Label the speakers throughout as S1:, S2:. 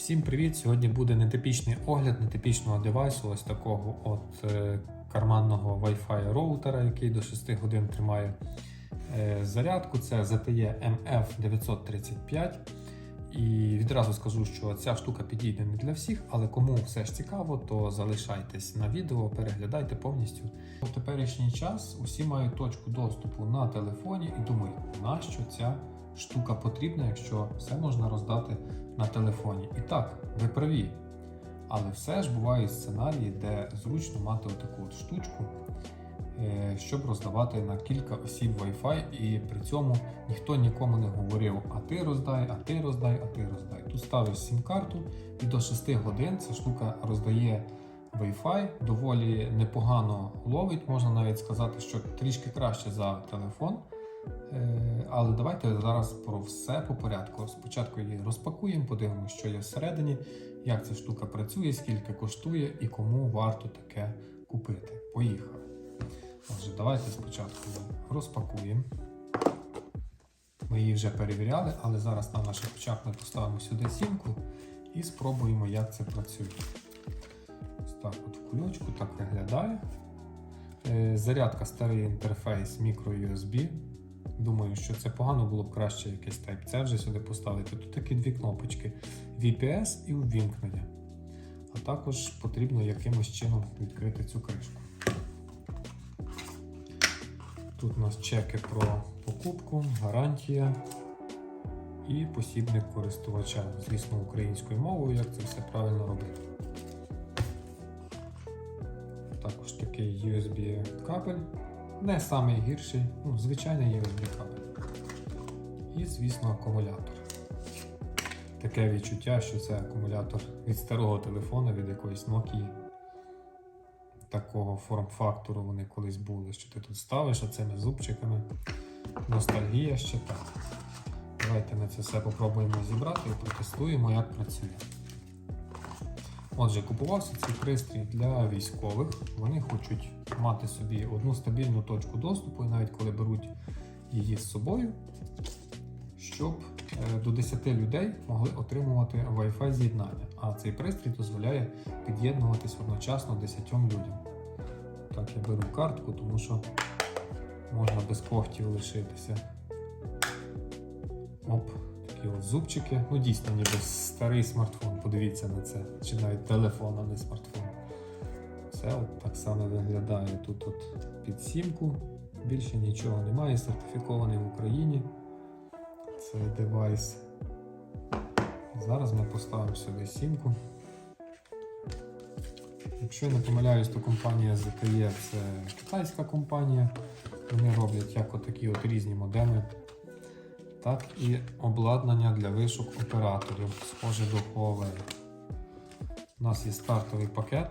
S1: Всім привіт! Сьогодні буде нетипічний огляд нетипічного девайсу, ось такого от е, карманного Wi-Fi роутера, який до 6 годин тримає е, зарядку. Це ZTE MF935. І відразу скажу, що ця штука підійде не для всіх, але кому все ж цікаво, то залишайтесь на відео, переглядайте повністю. У теперішній час усі мають точку доступу на телефоні і думають, нащо ця штука потрібна, якщо все можна роздати на телефоні. І так, ви праві. Але все ж бувають сценарії, де зручно мати отаку от штучку, е, щоб роздавати на кілька осіб Wi-Fi, і при цьому ніхто нікому не говорив, а ти роздай, а ти роздай, а ти роздай. Тут ставиш сім-карту, і до 6 годин ця штука роздає Wi-Fi, доволі непогано ловить, можна навіть сказати, що трішки краще за телефон. Е, Але давайте зараз про все по порядку. Спочатку її розпакуємо, подивимося, що є всередині, як ця штука працює, скільки коштує і кому варто таке купити. Поїхали. Отже, давайте спочатку розпакуємо. Ми її вже перевіряли, але зараз на наш очах ми поставимо сюди сімку і спробуємо, як це працює. Ось так от в кульочку так виглядає. Е, Зарядка старий інтерфейс microUSB. Думаю, що це погано було б краще якийсь Type-C вже сюди поставити. Тут такі дві кнопочки VPS і увімкнення. А також потрібно якимось чином відкрити цю кришку. Тут у нас чеки про покупку, гарантія і посібник користувача, звісно, українською мовою, як це все правильно робити. Також такий USB кабель не найгірший, ну, звичайний USB кабель. І, звісно, акумулятор. Таке відчуття, що це акумулятор від старого телефону, від якоїсь Nokia. Такого форм-фактору вони колись були, що ти тут ставиш оцими зубчиками. Ностальгія ще так. Давайте ми це все попробуємо зібрати і протестуємо, як працює. Отже, купувався цей пристрій для військових. Вони хочуть мати собі одну стабільну точку доступу, і навіть коли беруть її з собою, щоб е, до 10 людей могли отримувати Wi-Fi з'єднання. А цей пристрій дозволяє під'єднуватись одночасно 10 людям. Так, я беру картку, тому що можна без когтів лишитися. Оп, такі от зубчики. Ну, дійсно, ніби старий смартфон. Подивіться на це. Чи навіть телефон, а не смартфон. От так само виглядає. Тут от під сімку. Більше нічого немає. Сертифікований в Україні. Цей девайс. Зараз ми поставимо сюди сімку. Якщо я не помиляюсь, то компанія ZTE це китайська компанія. Вони роблять як отакі от різні модеми, так і обладнання для вишук операторів, схоже до Huawei. У нас є стартовий пакет.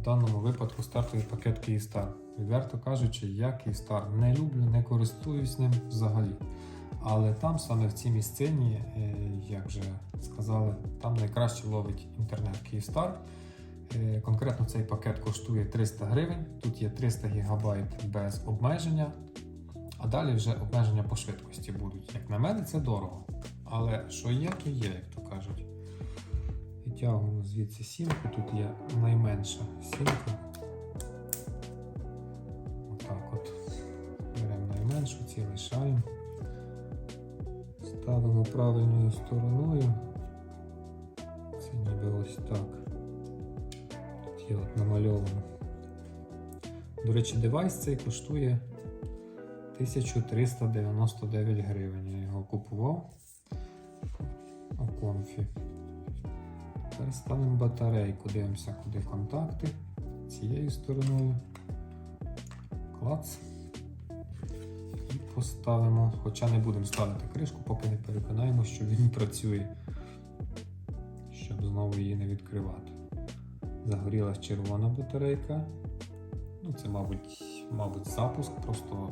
S1: В даному випадку стартовий пакет Kyivstar. Відверто кажучи, я Kyivstar не люблю, не користуюсь ним взагалі. Але там саме в цій місцині, е, як вже сказали, там найкраще ловить інтернет Kyivstar. Е, Конкретно цей пакет коштує 300 гривень. Тут є 300 ГБ без обмеження, а далі вже обмеження по швидкості будуть. Як на мене, це дорого. Але що є, то є, як то кажуть. Відтягуємо звідси сімку, тут є найменша сімка. Отак от. Беремо найменшу, ці лишаємо. Ставимо правильною стороною. Це ніби ось так. Тут є от намальовано. До речі, девайс цей коштує 1399 гривень. Я його купував у конфі. Ставимо батарейку, дивимося, куди контакти цією стороною. Клац. І поставимо, хоча не будемо ставити кришку, поки не переконаємо, що він працює, щоб знову її не відкривати. Загорілась червона батарейка. Ну, це, мабуть, мабуть, запуск, просто,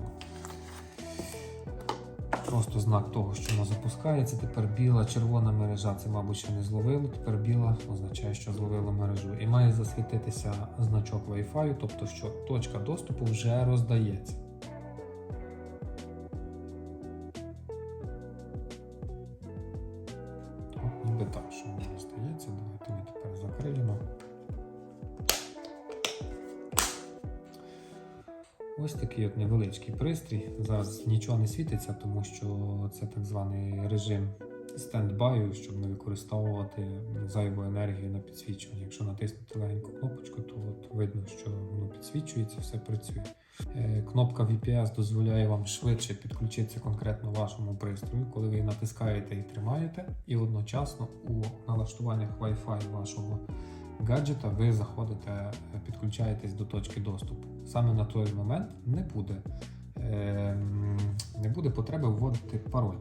S1: просто знак того, що вона запускається. Тепер біла червона мережа, це, мабуть, ще не зловило. Тепер біла означає, що зловило мережу. І має засвітитися значок Wi-Fi, тобто, що точка доступу вже роздається. так, що Ось такий от невеличкий пристрій. Зараз нічого не світиться, тому що це так званий режим стендбаю, щоб не використовувати зайву енергію на підсвічування. Якщо натиснути легеньку кнопочку, то от видно, що воно підсвічується, все працює. Е, Кнопка VPS дозволяє вам швидше підключитися конкретно вашому пристрою, коли ви натискаєте і тримаєте, і одночасно у налаштуваннях Wi-Fi вашого гаджета ви заходите, е, підключаєтесь до точки доступу. Саме на той момент не буде, ем, не буде потреби вводити пароль.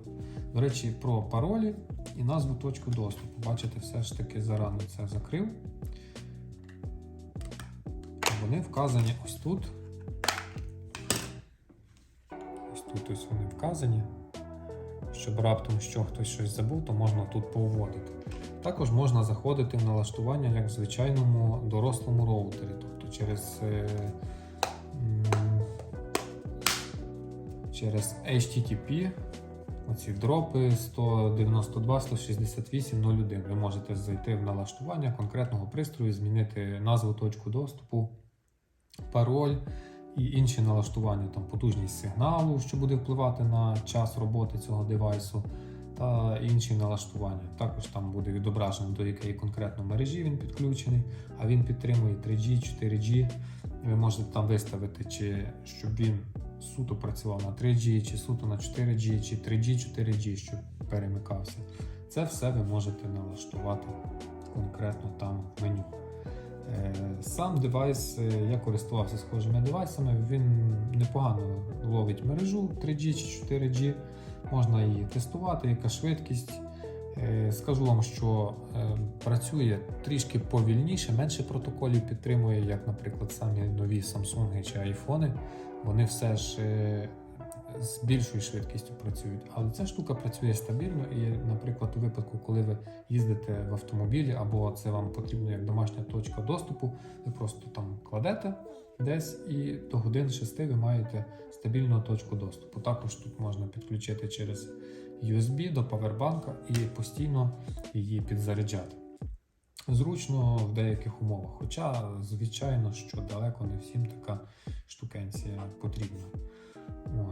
S1: До речі, про паролі і назву точку доступу. Бачите, все ж таки зарано це закрив. Вони вказані ось тут. Ось тут ось вони вказані. Щоб раптом що хтось щось забув, то можна тут повводити. Також можна заходити в налаштування як в звичайному дорослому роутері, тобто через, е, через HTTP, оці дропи 192 168 01. Ви можете зайти в налаштування конкретного пристрою, змінити назву точку доступу, пароль і інші налаштування, там потужність сигналу, що буде впливати на час роботи цього девайсу та інші налаштування. Також там буде відображено, до якої конкретно мережі він підключений, а він підтримує 3G, 4G. Ви можете там виставити, чи щоб він суто працював на 3G, чи суто на 4G, чи 3G, 4G, щоб перемикався. Це все ви можете налаштувати конкретно там в меню. Е, Сам девайс, е, я користувався схожими девайсами, він непогано ловить мережу 3G чи 4G. Можна її тестувати, яка швидкість. Е, Скажу вам, що працює трішки повільніше, менше протоколів підтримує, як, наприклад, самі нові Samsung чи iPhone. Вони все ж з більшою швидкістю працюють. Але ця штука працює стабільно. І, наприклад, у випадку, коли ви їздите в автомобілі, або це вам потрібно як домашня точка доступу, ви просто там кладете десь і до годин 6 ви маєте стабільну точку доступу. Також тут можна підключити через USB до павербанка і постійно її підзаряджати. Зручно в деяких умовах, хоча, звичайно, що далеко не всім така штукенція потрібна.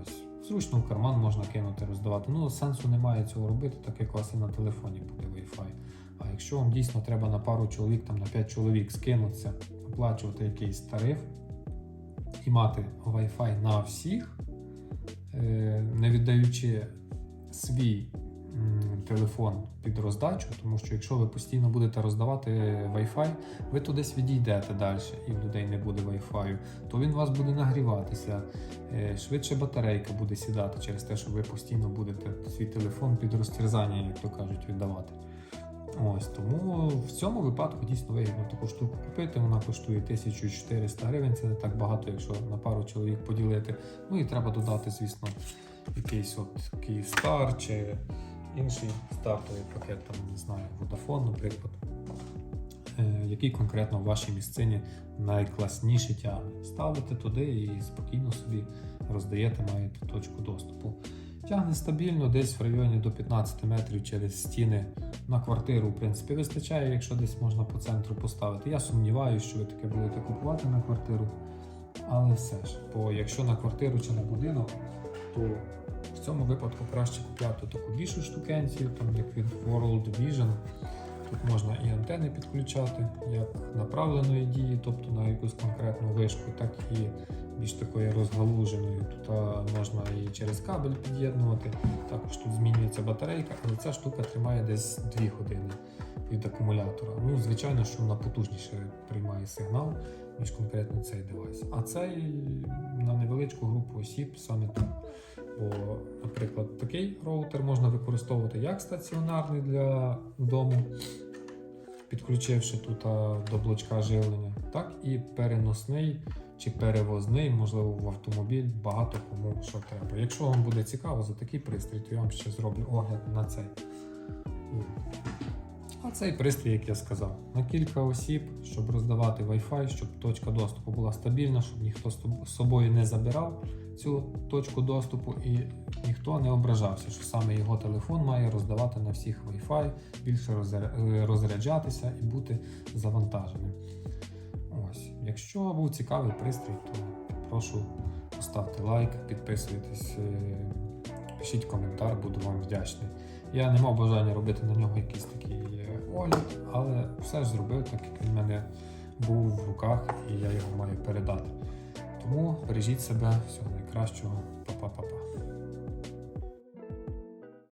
S1: Ось. Зручно в карман можна кинути, роздавати. Ну, сенсу немає цього робити, так як у вас і на телефоні буде Wi-Fi. А якщо вам дійсно треба на пару чоловік, там на 5 чоловік скинутися, оплачувати якийсь тариф і мати Wi-Fi на всіх, е, не віддаючи свій телефон під роздачу, тому що якщо ви постійно будете роздавати Wi-Fi, ви тудись відійдете далі і в людей не буде Wi-Fi, то він у вас буде нагріватися, е, швидше батарейка буде сідати через те, що ви постійно будете свій телефон під розтерзання, як то кажуть, віддавати. Ось тому в цьому випадку дійсно вигідно таку штуку купити. Вона коштує 1400 гривень. Це не так багато, якщо на пару чоловік поділити. Ну і треба додати, звісно, якийсь от Київстар чи інший стартовий пакет, там не знаю, Vodafone, наприклад, е, який конкретно в вашій місцині найкласніше тягне. Ставите туди і спокійно собі роздаєте, маєте точку доступу. Тягне стабільно, десь в районі до 15 метрів через стіни на квартиру, в принципі, вистачає, якщо десь можна по центру поставити. Я сумніваюся, що ви таке будете купувати на квартиру. Але все ж, бо якщо на квартиру чи на будинок, то в цьому випадку краще купляти таку більшу штукенцію, там як від World Vision. Тут можна і антени підключати, як направленої дії, тобто на якусь конкретну вишку, так і більш такої розгалуженої. Тут можна і через кабель під'єднувати. Також тут змінюється батарейка, але ця штука тримає десь 2 години від акумулятора. Ну, звичайно, що вона потужніше приймає сигнал, ніж конкретно цей девайс. А цей на невеличку групу осіб саме тут. Бо, наприклад, такий роутер можна використовувати як стаціонарний для дому, підключивши тут до блочка живлення, так і переносний чи перевозний, можливо, в автомобіль, багато кому що треба. Якщо вам буде цікаво за такий пристрій, то я вам ще зроблю огляд на цей. А цей пристрій, як я сказав, на кілька осіб, щоб роздавати Wi-Fi, щоб точка доступу була стабільна, щоб ніхто з собою не забирав цю точку доступу, і ніхто не ображався, що саме його телефон має роздавати на всіх Wi-Fi, більше е, розряджатися і бути завантаженим. Ось, якщо був цікавий пристрій, то прошу поставте лайк, підписуйтесь, е, пишіть коментар, буду вам вдячний. Я не мав бажання робити на нього якийсь такий е, огляд, але все ж зробив, так як він в мене був в руках і я його маю передати. Тому бережіть себе, всього найкращого, па-па-па-па.